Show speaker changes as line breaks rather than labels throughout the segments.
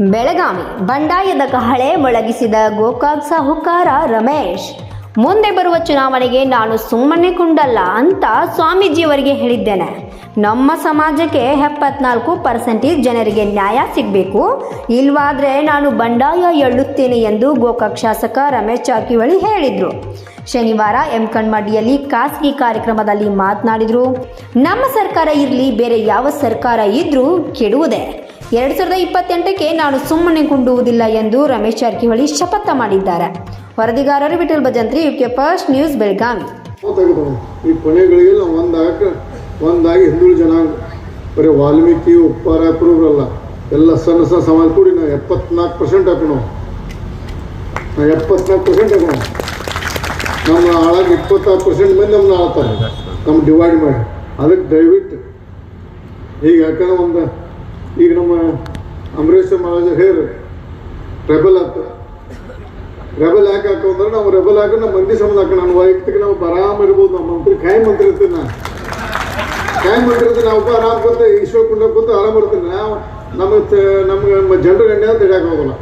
ಬೆಳಗಾವಿ ಬಂಡಾಯದ ಕಹಳೆ ಮೊಳಗಿಸಿದ ಗೋಕಾಕ್ ಸಾಹುಕಾರ ರಮೇಶ್. ಮುಂದೆ ಬರುವ ಚುನಾವಣೆಗೆ ನಾನು ಸುಮ್ಮನೆ ಕುಂಡಲ್ಲ ಅಂತ ಸ್ವಾಮೀಜಿಯವರಿಗೆ ಹೇಳಿದ್ದೇನೆ. ನಮ್ಮ ಸಮಾಜಕ್ಕೆ ಎಪ್ಪತ್ನಾಲ್ಕು ಪರ್ಸೆಂಟೇಜ್ ಜನರಿಗೆ ನ್ಯಾಯ ಸಿಗಬೇಕು. ಇಲ್ವಾದ್ರೆ ನಾನು ಬಂಡಾಯ ಎಳ್ಳುತ್ತೇನೆ ಎಂದು ಗೋಕಾಕ್ ಶಾಸಕ ರಮೇಶ್ ಜಾರಕಿಹೊಳಿ ಹೇಳಿದರು. ಶನಿವಾರ ಎಂ ಕಣ್ಮಡಿಯಲ್ಲಿ ಖಾಸಗಿ ಕಾರ್ಯಕ್ರಮದಲ್ಲಿ ಮಾತನಾಡಿದರು. ನಮ್ಮ ಸರ್ಕಾರ ಇರಲಿ, ಬೇರೆ ಯಾವ ಸರ್ಕಾರ ಇದ್ರೂ ಕೆಡುವುದೇ. ಎರಡು ಸಾವಿರದ ಇಪ್ಪತ್ತೆಂಟಕ್ಕೆ ನಾನು ಸುಮ್ಮನೆ ಕುಂಡುವುದಿಲ್ಲ ಎಂದು ರಮೇಶ್ ಜಾರಕಿಹೊಳಿ ಶಪಥ ಮಾಡಿದ್ದಾರೆ. ವರದಿಗಾರರು Vithal Bhajantri, UK first news, Belagavi.
ಈ ಕೊನೆಗಳಿಗೆ ನಾವು ಒಂದಾಗ ಒಂದಾಗಿ ಹಿಂದುಳಿದ ಜನಾಂಗ. ಬರೀ ವಾಲ್ಮೀಕಿ, ಉಪ್ಪಾರ ಕುರುಬರಲ್ಲ ಎಲ್ಲ ಸಣ್ಣ ಸಣ್ಣ ಸಮಾಜ ಕೂಡಿ ನಾವು ಎಪ್ಪತ್ನಾಲ್ಕು ಪರ್ಸೆಂಟ್ ಹಾಕೋಣ. ನಾವು ಎಪ್ಪತ್ನಾಲ್ಕು ಪರ್ಸೆಂಟ್ ಹಾಕೋಣ. ನಮ್ಮ ಆಳಾಗ ಇಪ್ಪತ್ತಾರು ಪರ್ಸೆಂಟ್ ಮಂದಿ ನಮ್ಮನ್ನ ಆಳ್ತಾರೆ. ನಮ್ಮ ಡಿವೈಡ್ ಮಾಡಿ. ಅದಕ್ಕೆ ದಯವಿಟ್ಟು ಈಗ ಯಾಕಂದ್ರೆ ಒಂದು ಈಗ ನಮ್ಮ ಅಂಬರೀಷ್ ಮಹಾರಾಜ ಹೇರ್ ರೆಬಲ್ ಅಂತ. ರೆಬಲ್ ಯಾಕೆ ಹಾಕೋ ಅಂದ್ರೆ ನಾವು ರೆಬಲ್ ಹಾಕಿ ನಮ್ಮ ಮಂದಿ ಸಂಬಂಧ ಹಾಕೋಣ. ನಾನು ವೈಯಕ್ತಿಕ ನಾವು ಆರಾಮ ಇರ್ಬೋದು, ನಮ್ಮ ಮಂತ್ರಿ ಖಾಯಂ ಮಂತ್ರಿ ಇರ್ತೀನಿ ನಾನು ಖಾಯಂ ಮಂತ್ರಿ ಇರ್ತೀನಿ ನಾವು ಆರಾಮ್ ಕೂತು, ಈಶ್ವರ ಕುಂಡ ಕೂತು ಆರಾಮ ಇರ್ತೀನಿ ನಾವು ನಮಗೆ ನಮ್ಗೆ ಜನರ ಎಣ್ಣೆ ಅಂತ ಹಿಡಿಯಕ್ಕೆ ಹೋಗಲ್ಲ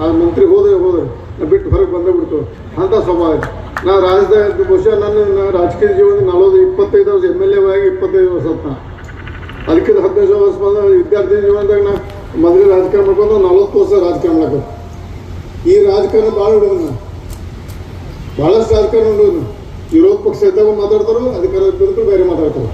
ಆ ಮಂತ್ರಿ ಹೋದ್ರೆ ಹೋದ್ರೆ, ನಾ ಬಿಟ್ಟು ಹೊರಗೆ ಬಂದೇ ಬಿಡ್ತು ಅಂಥ ಸ್ವಭಾವ ನಾವು ರಾಜ್ಯದಾಗ ಬಹುಶಃ ನನ್ನ ರಾಜಕೀಯ ಜೀವನ ನಲವತ್ತು, ಇಪ್ಪತ್ತೈದು ವರ್ಷ ಎಂ ಎಲ್ ಎ ಆಗಿ ಇಪ್ಪತ್ತೈದು ವರ್ಷ ಹೊತ್ತ ಅದಕ್ಕಿಂತ ಹದಿನೈದು ವರ್ಷ ಬಂದ ವಿದ್ಯಾರ್ಥಿ ಜೀವನದಾಗ ನಾ ಮೊದಲೇ ರಾಜಕಾರಣ ಮಾಡ್ಕೊಂಡು ನಲವತ್ತು ವರ್ಷ ರಾಜಕಾರಣ ಮಾಡಕ್ಕೆ ಈ ರಾಜಕಾರಣ ಭಾಳ ಹುಡುಗನ ಭಾಳಷ್ಟು ರಾಜಕಾರಣ ಹುಡುಗನ ವಿರೋಧ ಪಕ್ಷ ಇದ್ದಾಗ ಮಾತಾಡ್ತಾರೋ, ಅಧಿಕಾರ ಬೇರೆ ಮಾತಾಡ್ತಾರೆ.